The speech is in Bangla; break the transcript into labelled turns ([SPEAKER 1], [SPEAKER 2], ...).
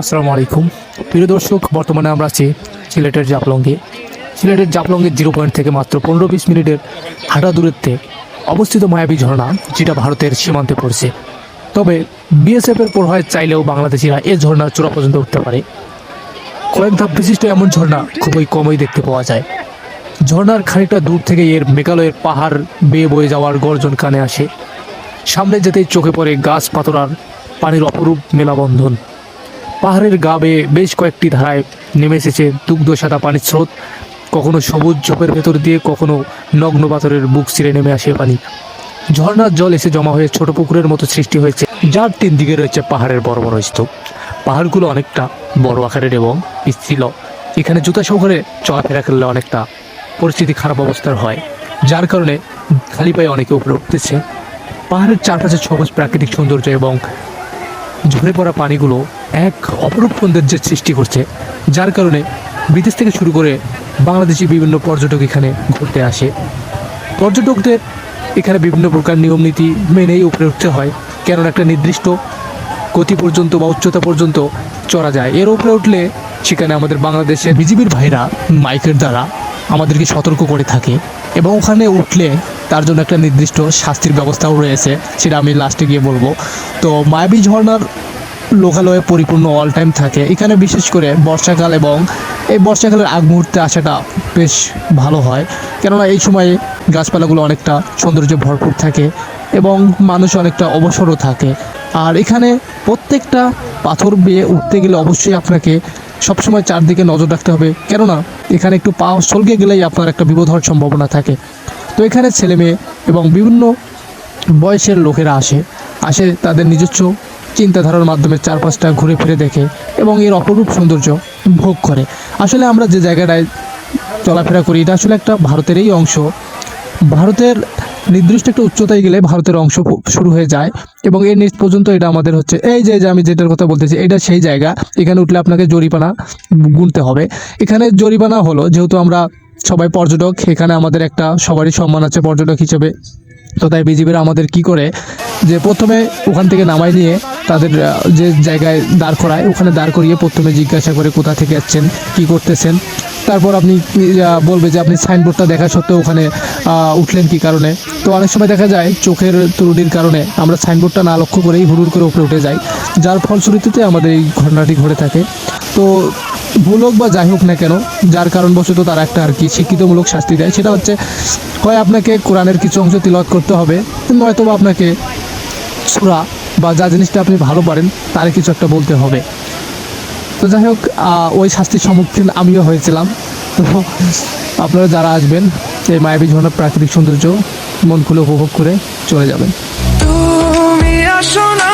[SPEAKER 1] আসসালামু আলাইকুম। প্রিয় দর্শক, বর্তমানে আমরা আছি সিলেটের জাপলঙ্গে সিলেটের জাপলঙ্গের জিরো পয়েন্ট থেকে মাত্র পনেরো বিশ মিনিটের হাঁটা দূরত্বে অবস্থিত মায়াবী ঝর্ণা, যেটা ভারতের সীমান্তে পড়ছে। তবে বিএসএফের প্রভাবে চাইলেও বাংলাদেশিরা এই ঝর্ণার চূড়া পর্যন্ত উঠতে পারে। কয়েক ধাপ বিশিষ্ট এমন ঝর্ণা খুবই কমই দেখতে পাওয়া যায়। ঝর্ণার খানিকটা দূর থেকে এর মেঘালয়ের পাহাড় বেয়ে বয়ে যাওয়ার গর্জন কানে আসে। সামনে যেতেই চোখে পড়ে গাছ পাথর আর পানির অপরূপ মেলাবন্ধন। পাহাড়ের গা বেয়ে বেশ কয়েকটি ধারায় নেমে এসেছে দুগ্ধ সাদা পানির স্রোত। কখনো সবুজ ঝোপের ভেতর দিয়ে, কখনো নগ্ন পাথরের বুক ছিঁড়ে নেমে আসে পানি। ঝর্ণার জল এসে জমা হয়ে ছোট পুকুরের মতো সৃষ্টি হয়েছে, যার তিন দিকে রয়েছে পাহাড়ের বড় বড় স্তূপ। পাহাড়গুলো অনেকটা বড় আকারের এবং পিচ্ছিল এখানে জুতা সহকারে চলাফেরা করলে অনেকটা পরিস্থিতি খারাপ অবস্থার হয়, যার কারণে খালি পায়ে অনেকে উপরে উঠতেছে। পাহাড়ের চারপাশে সবুজ প্রাকৃতিক সৌন্দর্য এবং ঝরে পড়া পানিগুলো এক অপরূপ সৌন্দর্যের সৃষ্টি করছে, যার কারণে বিদেশ থেকে শুরু করে বাংলাদেশি বিভিন্ন পর্যটক এখানে ঘুরতে আসে। পর্যটকদের এখানে বিভিন্ন প্রকার নিয়ম নীতি মেনেই উপরে উঠতে হয়, কেননা একটা নির্দিষ্ট গতি পর্যন্ত বা উচ্চতা পর্যন্ত চড়া যায়। এর উপরে উঠলে সেখানে আমাদের বাংলাদেশের বিজিবির ভাইরা মাইকের দ্বারা আমাদেরকে সতর্ক করে থাকে এবং ওখানে উঠলে তার জন্য একটা নির্দিষ্ট শাস্তির ব্যবস্থাও রয়েছে, সেটা আমি লাস্টে গিয়ে বলব। তো মায়াবী ঝর্ণার লোকালয়ে পরিপূর্ণ অল টাইম থাকে। এখানে বিশেষ করে বর্ষাকাল এবং এই বর্ষাকালের আগ মুহূর্তে আসাটা বেশ ভালো হয়। কেননা এই সময়ে গাছপালাগুলো অনেকটা সৌন্দর্যে ভরপুর থাকে এবং মানুষ অনেকটা অবসরও থাকে। আর এখানে প্রত্যেকটা পাথর বেয়ে উঠতে গেলে অবশ্যই আপনাকে সবসময় চারদিকে নজর রাখতে হবে। কেননা এখানে একটু পা সলকে গেলেই আপনার একটা বিপদ হওয়ার সম্ভাবনা থাকে। তো এখানে ছেলে মেয়ে এবং বিভিন্ন বয়সের লোকেরা আসে। আসে তাদের নিজস্ব চিন্তাধারার মাধ্যমে চারপাশটা ঘুরে ফিরে দেখে এবং এর অপরূপ সৌন্দর্য ভোগ করে। আসলে আমরা যে জায়গাটায় চলাফেরা করি, এটা আসলে একটা ভারতেরই অংশ। ভারতের নির্দিষ্ট একটা উচ্চতায় গেলে ভারতের অংশ শুরু হয়ে যায় এবং এর নিচ পর্যন্ত এটা আমাদের হচ্ছে, এই যে আমি যেটার কথা বলতেছি, এটা সেই জায়গা। এখানে উঠলে আপনাকে জরিপানা গুনতে হবে। এখানে জরিপানা হলো, যেহেতু আমরা সবাই পর্যটক, এখানে আমাদের একটা সবারই সম্মান আছে পর্যটক হিসেবে। তো তাই বিজিবিরা আমাদের কি করে, যে প্রথমে ওখান থেকে নামাই নিয়ে তাদের যে জায়গায় দাঁড় করায়, ওখানে দাঁড় করিয়ে প্রথমে জিজ্ঞাসা করে কোথা থেকে যাচ্ছেন কি করতেছেন। তারপর আপনি বলবে যে আপনি সাইনবোর্ডটা দেখা সত্ত্বেও ওখানে উঠলেন কি কারণে। তো অনেক সময় দেখা যায়, চোখের ত্রুটির কারণে আমরা সাইনবোর্ডটা না লক্ষ্য করেই হুড়ুর করে উপরে উঠে যাই। যার ফলশ্রুতিতে আমাদের এই ঘটনাটি ঘটে থাকে। তো ভুল হোক বা যাই হোক না কেন, যার কারণবশত তারা একটা আর কি শিক্ষিতমূলক শাস্তি দেয়। সেটা হচ্ছে, হয় আপনাকে কোরআনের কিছু অংশ তিলওয়াত করতে হবে নয়তো বা আপনাকে সুরা বা যা জিনিসটা আপনি ভালো পারেন তার কিছু একটা বলতে হবে। তো যাই হোক ওই শাস্তির সম্মুখীন আমিও হয়েছিলাম। তো আপনারা যারা আসবেন, এই মায়াবী ঝর্ণার প্রাকৃতিক সৌন্দর্য মন খুলে উপভোগ করে চলে যাবেন।
[SPEAKER 2] তুমি আসো না